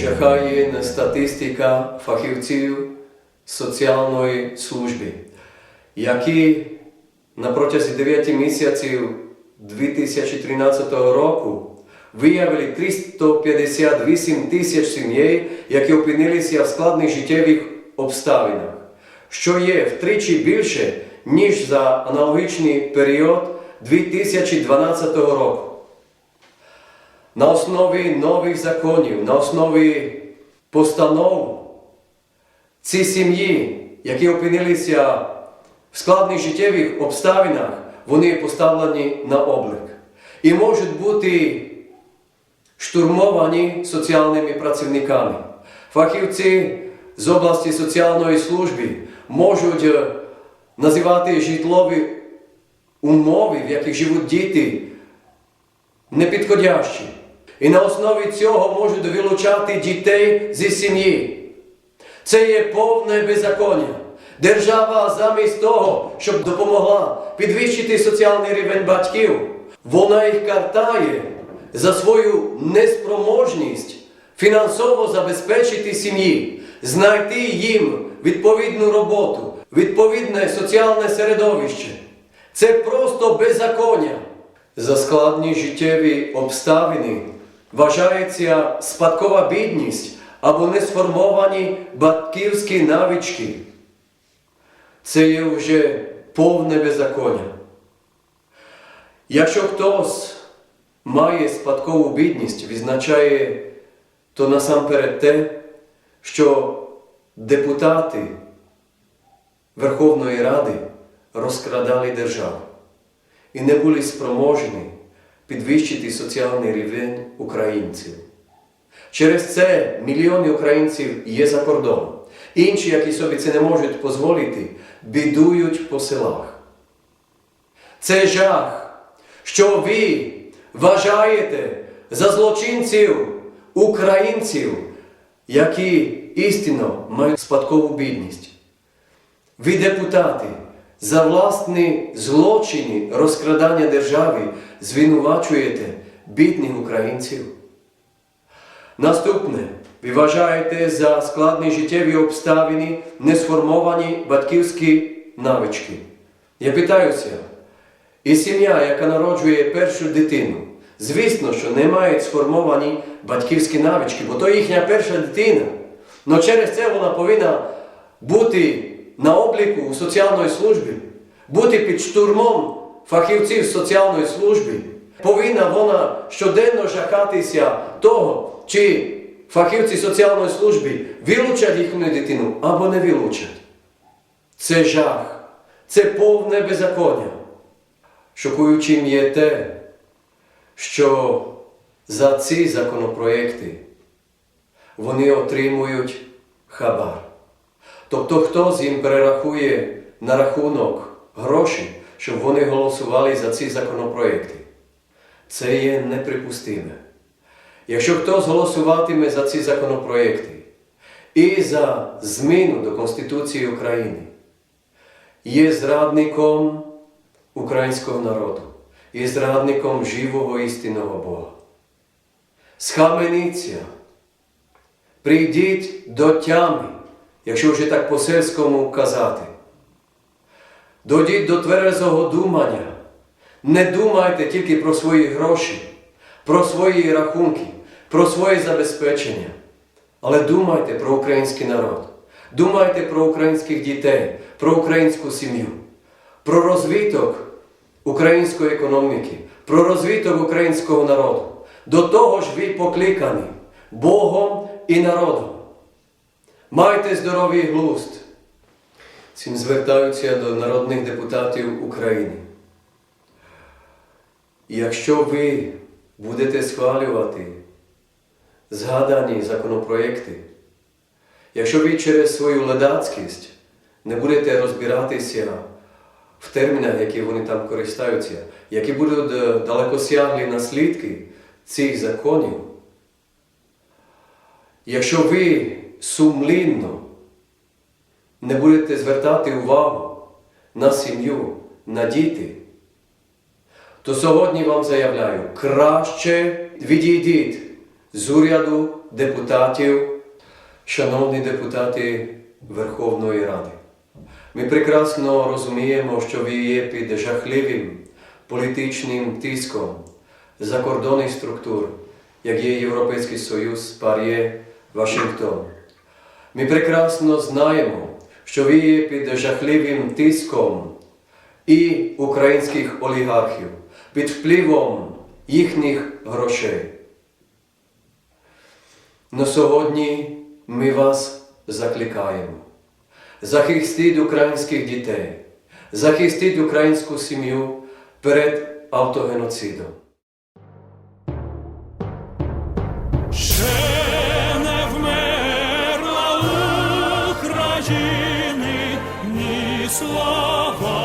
жахає статистика фахівців соціальної служби, які на протязі 9 місяців 2013 року виявили 358 тисяч сімей, які опинилися в складних життєвих обставинах, що є втричі більше, ніж за аналогічний період 2012 року. На основі нових законів, на основі постанов ці сім'ї, які опинилися в складних життєвих обставинах, вони поставлені на облик і можуть бути штурмовані соціальними працівниками. Фахівці з області соціальної служби можуть е, називати житлові умови, в яких живуть діти, непідходящі. І на основі цього можуть вилучати дітей зі сім'ї. Це є повне беззаконня. Держава замість того, щоб допомогла підвищити соціальний рівень батьків, вона їх картає за свою неспроможність фінансово забезпечити сім'ї, знайти їм відповідну роботу, відповідне соціальне середовище. Це просто беззаконня. За складні життєві обставини вважається спадкова бідність або несформовані батьківські навички. Це є вже повне беззаконня. Якщо хтось має спадкову бідність, відзначає то насамперед те, що депутати Верховної Ради розкрадали державу і не були спроможні підвищити соціальний рівень українців. Через це мільйони українців є за кордоном. Інші, які собі це не можуть дозволити, бідують по селах. Це жах, що ви вважаєте за злочинців українців, які істинно мають спадкову бідність. Ви, депутати, за власні злочини розкрадання держави звинувачуєте бідних українців. Наступне, ви вважаєте за складні життєві обставини несформовані батьківські навички. Я питаюся, і сім'я, яка народжує першу дитину, звісно, що не мають сформовані батьківські навички, бо то їхня перша дитина. Но через це вона повинна бути на обліку у соціальної службі, бути під штурмом фахівців соціальної служби. Повинна вона щоденно жахатися того, чи фахівці соціальної служби вилучать їхню дитину або не вилучать. Це жах, це повне беззаконня. Шокуючим є те, що за ці законопроекти вони отримують хабар. Тобто хтось їм перерахує на рахунок гроші, щоб вони голосували за ці законопроекти. Це є неприпустиме. Якщо хтось голосуватиме за ці законопроекти і за зміну до Конституції України, є зрадником українського народу і зрадником живого істинного Бога. Схаменіться, прийдіть до тями, якщо вже так по-сельському казати. Дойдіть до тверезого думання. Не думайте тільки про свої гроші, про свої рахунки, про своє забезпечення. Але думайте про український народ. Думайте про українських дітей, про українську сім'ю, про розвиток української економіки, про розвиток українського народу. До того ж ви покликані Богом і народом. Майте здоровий глузд. Цим звертаються до народних депутатів України. І Якщо ви будете схвалювати згадані законопроекти, якщо ви через свою ледацькість не будете розбиратися в термінах, які вони там користаються, які будуть е, далекосяглі наслідки цих законів, якщо ви сумлінно не будете звертати увагу на сім'ю, на діти, то сьогодні вам заявляю, краще відійдіть з уряду депутатів, шановні депутати Верховної Ради. Ми прекрасно розуміємо, що ви є під жахливим політичним тиском закордонних структур, як є Європейський Союз, Пар'є, Вашингтон. Ми прекрасно знаємо, що ви є під жахливим тиском і українських олігархів, під впливом їхніх грошей. Но сьогодні ми вас закликаємо. Захистіть українських дітей, захистіть українську сім'ю перед автогеноцидом. чинить ні слова.